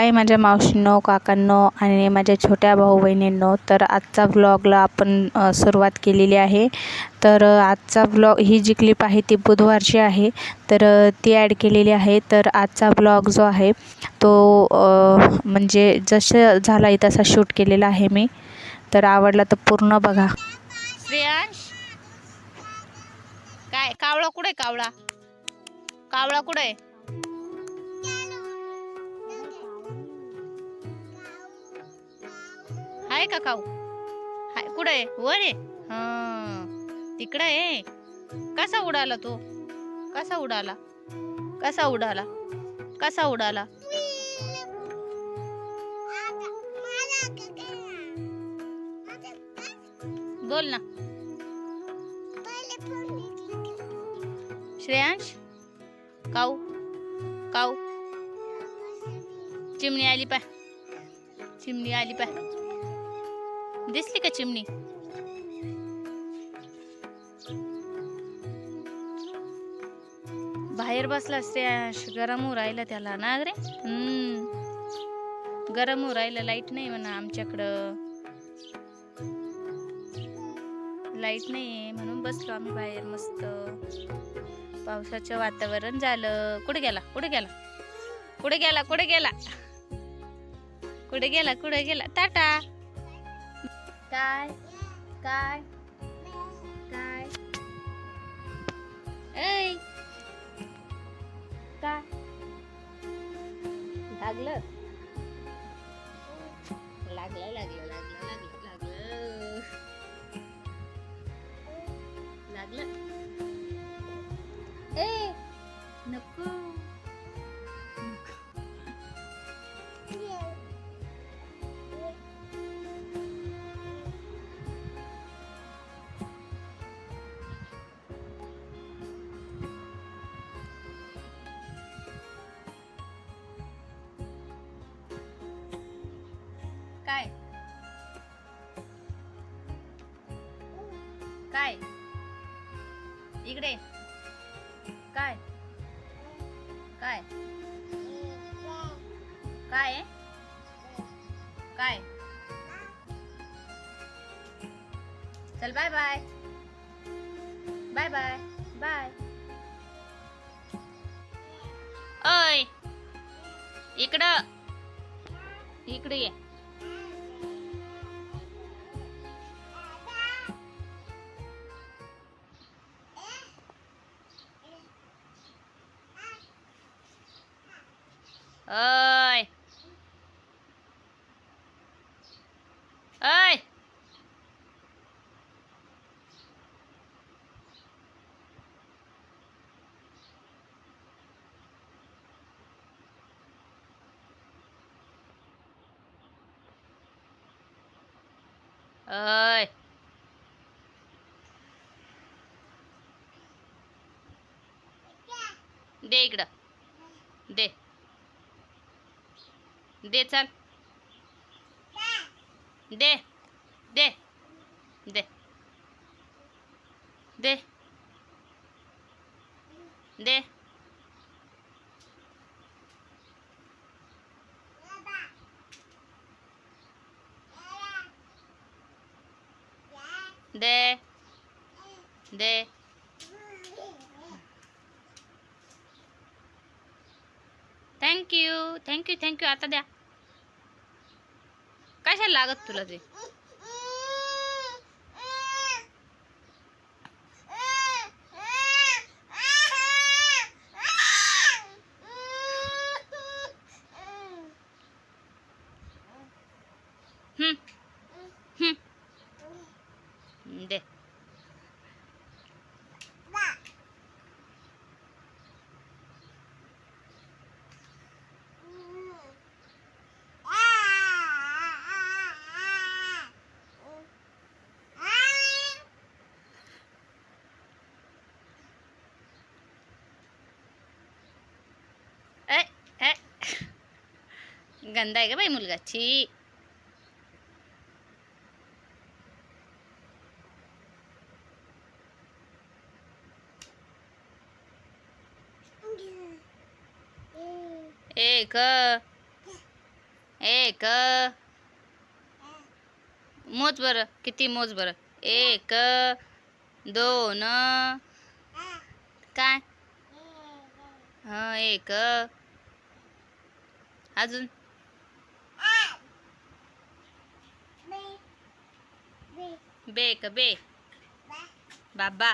हाय माझ्या मावशींनो काकांनो आणि माझ्या छोट्या भाऊ बहिणींनो तर आजचा व्लॉगला आपण सुरुवात केलेली आहे. तर आजचा व्लॉग ही जी क्लिप आहे ती बुधवारची आहे. तर ती ॲड केलेली आहे. तर आजचा व्लॉग जो आहे तो म्हणजे जसं झाला आहे तसा शूट केलेला आहे मी. तर आवडला तर पूर्ण बघा. श्रेयांश? काय कावळा कुठे कावळा? कावळा कुठे का खाऊ हाय कुठं आहे? वर आहे? हा तिकडं आहे. कसा उडाला तो? कसा उडाला? कसा उडाला? कसा उडाला? बोल ना. श्रेयांश? काऊ? काऊ? चिमणी आली पाय. चिमणी आली पाय. दिसली का चिमणी? बाहेर बसला श्रेयांश गरम होऊ राहिलं त्याला ना रे? हम्म. गरम होऊ राहिलं लाइट नाही म्हणा आमच्याकडं. लाइट नाही म्हणून बसलो आम्ही बाहेर मस्त. पावसाचं वातावरण झालं. कुठे गेला? कुठे गेला? कुठे गेला? कुठे गेला? कुठे गेला? कुठे गेला? टाटा. काय काय इकडे. काय? काय? काय? काय? चल bye bye bye bye bye ओय इकडं. इकडे ये. ओय. दे इकडं. दे. दे चल. दे. दे. दे. दे. दे दे दे thank you thank you thank you आता द्या. कशाला लागत तुला ते हम्म, हम्म. दे ए ए गंदा आहे का बाई मुलगा. छी. एक. एक. मोज बरं. किती मोज बरं? एक. दोन. काय? हा एक. अजून? बे क बे. बाबा.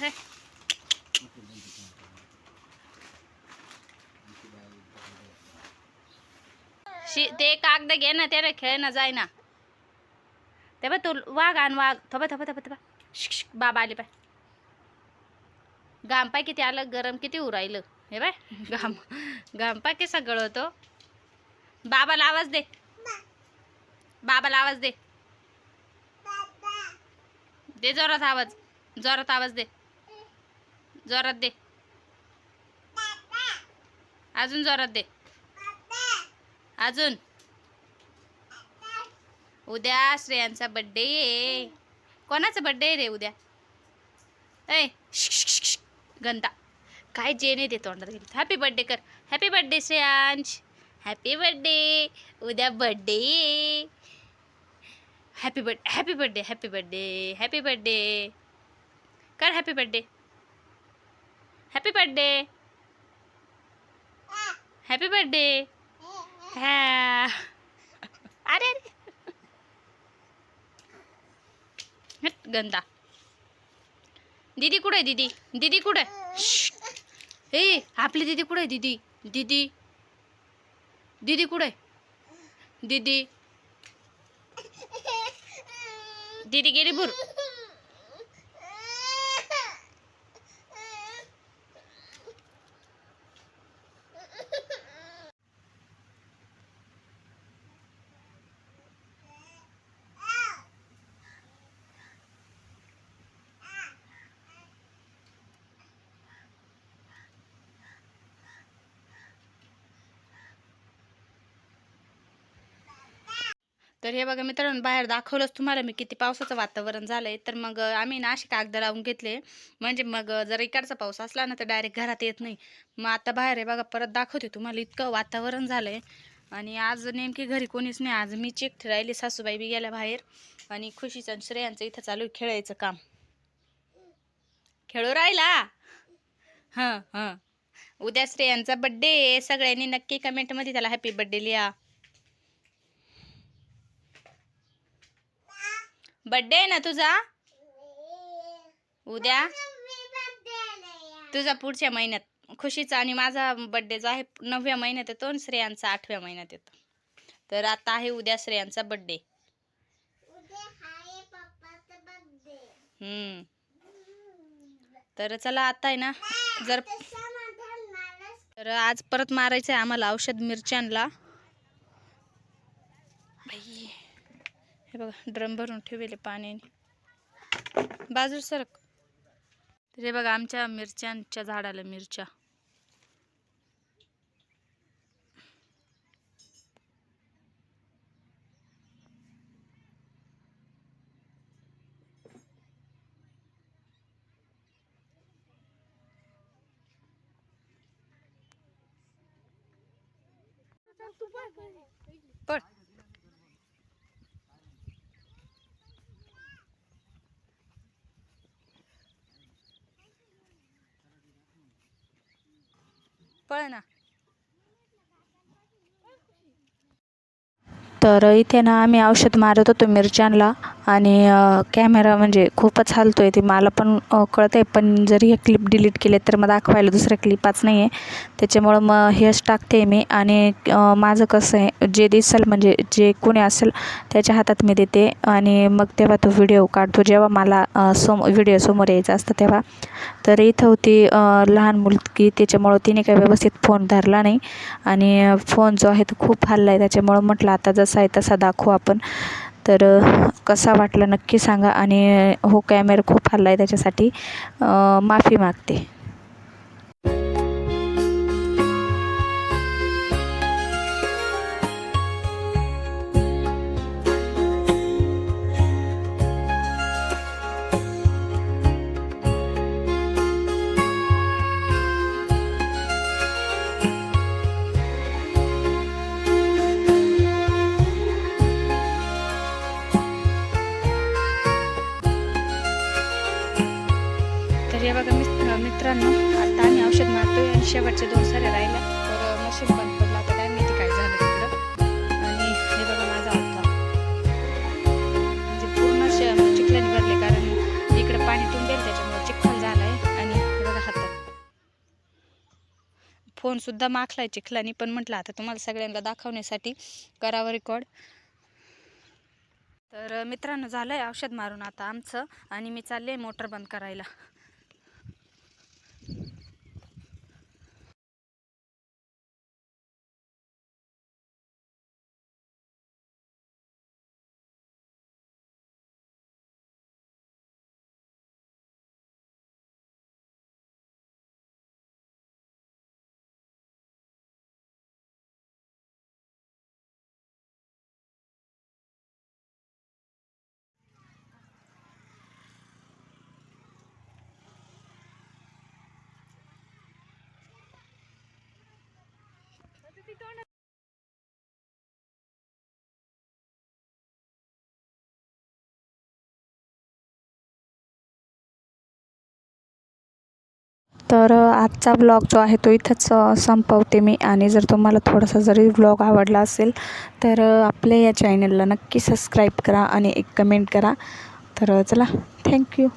हे. शी ते कागद घे ना त्याला खेळ ना जाय ना ते बघ तू वाघ आण वाघ थोबा थोबा थोबा थोबा शिक, शिक, बाबा आले पाय घामपाय किती आलं गरम किती उरायलं हे बाय घाम घाम की सगळं होतो. बाबाला आवाज दे. बाबाला आवाज दे. दे जोरात आवाज जोरात आवाज दे. जोरात दे. अजून जोरात दे. अजून. उद्या श्रेयांचा बड्डे आहे. कोणाचा बड्डे आहे रे उद्या? ऐ गंदा. काय जेने दे तोंडात गेली हॅपी बड्डे कर. Happy birthday Shreyansh. Happy birthday उद्या birthday happy birthday happy birthday happy birthday happy birthday कर happy birthday happy birthday happy birthday हा अरे अरे. गंदा. दीदी कुठे आहे दीदी? दीदी कुठे हे आपली दीदी कुठे आहे दीदी? दीदी. दीदी कुठे दीदी. दीदी गेली बुर. तर हे बघा मित्रांनो बाहेर दाखवलंच तुम्हाला मी किती पावसाचं वातावरण झालंय. तर मग आम्ही ना असे कागद लावून घेतले. म्हणजे मग जर इकडचा पाऊस असला ना तर डायरेक्ट घरात येत नाही. मग आता बाहेर आहे बघा परत दाखवते तुम्हाला इतकं वातावरण झालंय. आणि आज नेमकी घरी कोणीच नाही. आज मी चेक राहिली सासूबाई बी गेल्या बाहेर. आणि खुशीचं आणि श्रेयांचं इथं चालू खेळायचं काम. खेळू राहिला? हां हां. उद्या श्रेयांचा बड्डे सगळ्यांनी नक्की कमेंटमध्ये त्याला हॅपी बड्डे लिहा. बड्डे आहे ना तुझा? उद्या? तुझा पुढच्या महिन्यात. खुशीचा आणि माझा बड्डे जो आहे नवव्या महिन्यात येतो आणि श्रेयांचा आठव्या महिन्यात येतो. तर आता आहे उद्या श्रेयांचा बड्डे हम्म. तर चला आता आहे ना जर तर आज परत मारायचं आहे आम्हाला औषध मिरच्यांना हे बघा ड्रम भरून ठेवले पाण्याने. बाजू सरक. तर हे बघा आमच्या मिरच्यांच्या झाडाला मिरच्या. पड पळ ना. तर इथे ना आम्ही औषध मारत होतो मिरच्यांना. आणि कॅमेरा म्हणजे खूपच हलतोय ते. मला पण कळतं आहे पण जरी हे क्लिप डिलीट केले तर मग दाखवायला दुसऱ्या क्लिपाच नाही आहे त्याच्यामुळं मग हेच टाकते मी. आणि माझं कसं आहे जे दिसेल म्हणजे जे कोणी असेल त्याच्या हातात मी देते. आणि मग तेव्हा तो व्हिडिओ काढतो. जेव्हा मला सम सोम व्हिडिओ समोर यायचा असतं तेव्हा. तर इथं होती लहान मुलगी. त्याच्यामुळं तिने काही व्यवस्थित फोन धरला नाही. आणि फोन जो आहे तो खूप हल्ला आहे त्याच्यामुळं म्हटलं आता जसा आहे तसा दाखवू आपण. तर कसा वाटला नक्की सांगा आणि हो कॅमेरा खूप हल्ला आहे त्याच्यासाठी. माफी मागते. दोन सारे राहिल्या तर मशीन बंद पडलं. आता काय माहिती काय झालं तिकडं? आणि हे बघा माझा हात. म्हणजे पूर्ण श- चिखलाने भरले कारण इकडं पाणी तुंबेल त्याच्यामुळे चिखल झालाय. आणि बघा हातात फोनसुद्धा माखला आहे चिखलानी पण म्हटलं आता तुम्हाला सगळ्यांना दाखवण्यासाठी करावं रेकॉर्ड तर मित्रांनो झालं आहे औषध मारून आता आमचं. आणि मी चालले मोटर बंद करायला. तर आजचा ब्लॉग जो आहे तो इथंच संपवते मी. आणि जर तुम्हाला थोडासा जरी ब्लॉग आवडला असेल तर आपल्या या चॅनलला नक्की सबस्क्राईब करा आणि एक कमेंट करा. तर चला थँक्यू